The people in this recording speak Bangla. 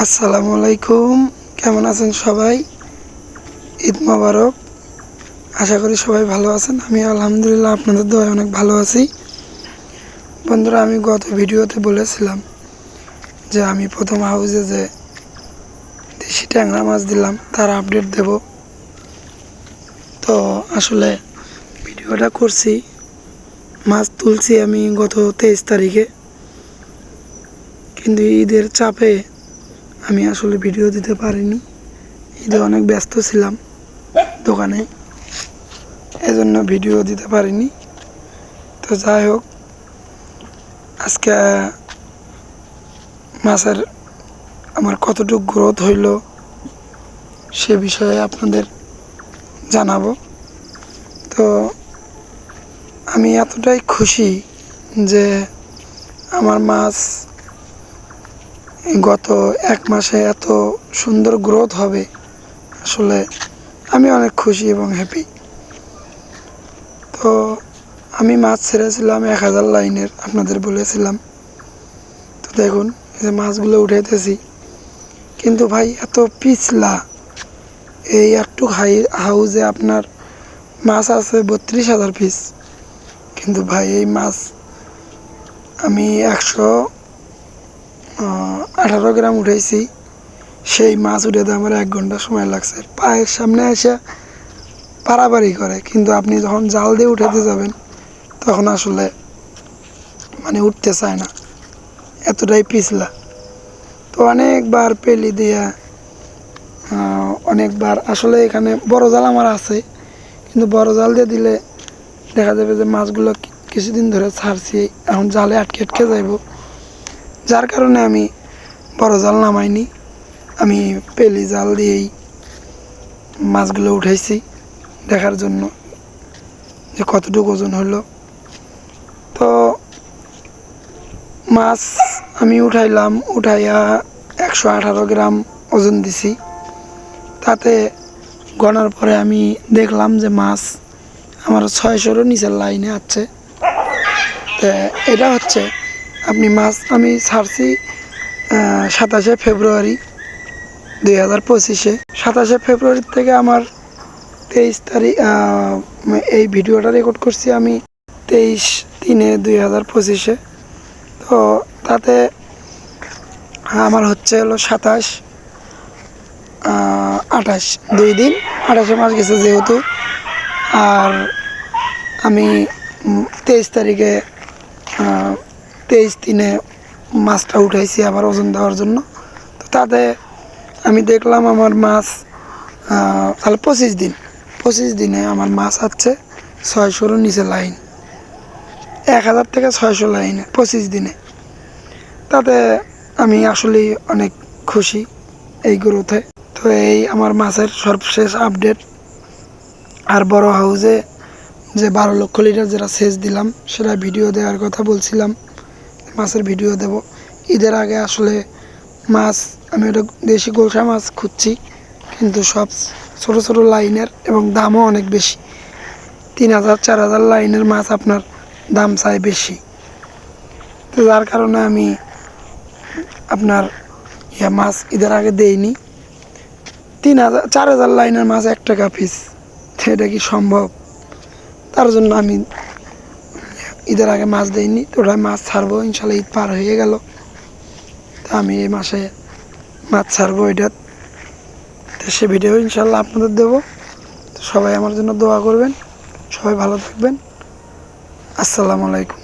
আসসালামু আলাইকুম। কেমন আছেন সবাই? ঈদ মোবারক। আশা করি সবাই ভালো আছেন। আমি আলহামদুলিল্লাহ আপনাদের দোয়ায় অনেক ভালো আছি। বন্ধুরা, আমি গত ভিডিওতে বলেছিলাম যে আমি প্রথম হাউসে যে দেশি ট্যাংরা মাছ দিলাম, তার আপডেট দেব। তো আসলে ভিডিওটা করছি। মাছ তুলছি আমি গত তেইশ তারিখে। কিন্তু ঈদের চাপে আমি আসলে ভিডিও দিতে পারিনি। ঈদে অনেক ব্যস্ত ছিলাম দোকানে, এজন্য ভিডিও দিতে পারিনি। তো যাই হোক, আজকে মাছের আমার কতটুকু গ্রোথ হইল সে বিষয়ে আপনাদের জানাব। তো আমি এতটাই খুশি যে আমার মাছ গত এক মাসে এত সুন্দর গ্রোথ হবে। আসলে আমি অনেক খুশি এবং হ্যাপি তো আমি মাছ ছেড়েছিলাম এক হাজার লাইনের, আপনাদের বলেছিলাম। তো দেখুন, এই যে মাছগুলো উঠাইতেছি। কিন্তু ভাই, এত পিছলা। এই একটু হাই হাউজে আপনার মাছ আছে বত্রিশ হাজার পিস কিন্তু ভাই, এই মাছ আমি একশো আঠারো গ্রাম উঠেছি সেই মাছ উঠাতে আমার এক ঘণ্টা সময় লাগছে। পায়ের সামনে এসে পারাপারি করে। কিন্তু আপনি যখন জাল দিয়ে উঠাতে যাবেন, তখন আসলে মানে উঠতে চায় না। এতটাই পিছলা। তো অনেকবার পেলি দিয়া অনেকবার। আসলে এখানে বড় জাল আমার আছে। কিন্তু বড় জাল দিয়ে দিলে দেখা যাবে যে মাছগুলো কিছুদিন ধরে ছাড়ছি। এখন জালে আটকে আটকে যাইব। যার কারণে আমি বড় জাল নামাইনি। আমি পেলি জাল দিয়েই মাছগুলো উঠাইছি দেখার জন্য যে কতটুকু ওজন হলো তো মাছ আমি উঠাইলাম, উঠাইয়া একশো আঠারো গ্রাম ওজন দিছি। তাতে গণার পরে আমি দেখলাম যে মাছ আমার ছয়শোরও নিচের লাইনে আছে। তো এটা হচ্ছে, আপনি মাছ আমি ছাড়ছি সাতাশে ফেব্রুয়ারি দুই হাজার পঁচিশে। সাতাশে ফেব্রুয়ারি থেকে আমার তেইশ তারিখ এই ভিডিওটা রেকর্ড করছি আমি তেইশ তিনে দুই হাজার পঁচিশে। তো তাতে আমার হচ্ছে হলো সাতাশ আঠাশ, দুই দিন, আঠাশে মাস গেছে যেহেতু। আর আমি তেইশ তারিখে তেইশ দিনে মাছটা উঠাইছি আবার ওজন দেওয়ার জন্য। তো তাতে আমি দেখলাম আমার মাছ তাহলে পঁচিশ দিন, পঁচিশ দিনে আমার মাছ আছে ছয়শোরও নিচে লাইন। এক হাজার থেকে ছয়শো লাইনে পঁচিশ দিনে। তাতে আমি আসলেই অনেক খুশি এই গ্রোথে তো এই আমার মাছের সর্বশেষ আপডেট। আর বড় হাউসে যে বারো লক্ষ লিটার যেটা সেচ দিলাম, সেটা ভিডিও দেওয়ার কথা বলছিলাম। মাছের ভিডিও দেব। ঈদের আগে আসলে মাছ, আমি ওটা দেশি গোলসা মাছ খুঁজছি, কিন্তু সব ছোট ছোট লাইনের এবং দামও অনেক বেশি। তিন হাজার, চার হাজার লাইনের মাছ আপনার দাম চাই বেশি। তো যার কারণে আমি আপনার ইয়া মাছ ঈদের আগে দেইনি। তিন হাজার, চার হাজার লাইনের মাছ এক টাকা পিস এটা কি সম্ভব? তার জন্য আমি ঈদের আগে মাছ দেয়নি তো ওটা মাছ ছাড়বো, ইনশাল্লাহ ঈদ পার হয়ে গেল। তো আমি এই মাসে মাছ ছাড়বো এটা। তো সে ভিডিও ইনশাল্লাহ আপনাদের দেবো। তো সবাই আমার জন্য দোয়া করবেন, সবাই ভালো থাকবেন। আসসালামু আলাইকুম।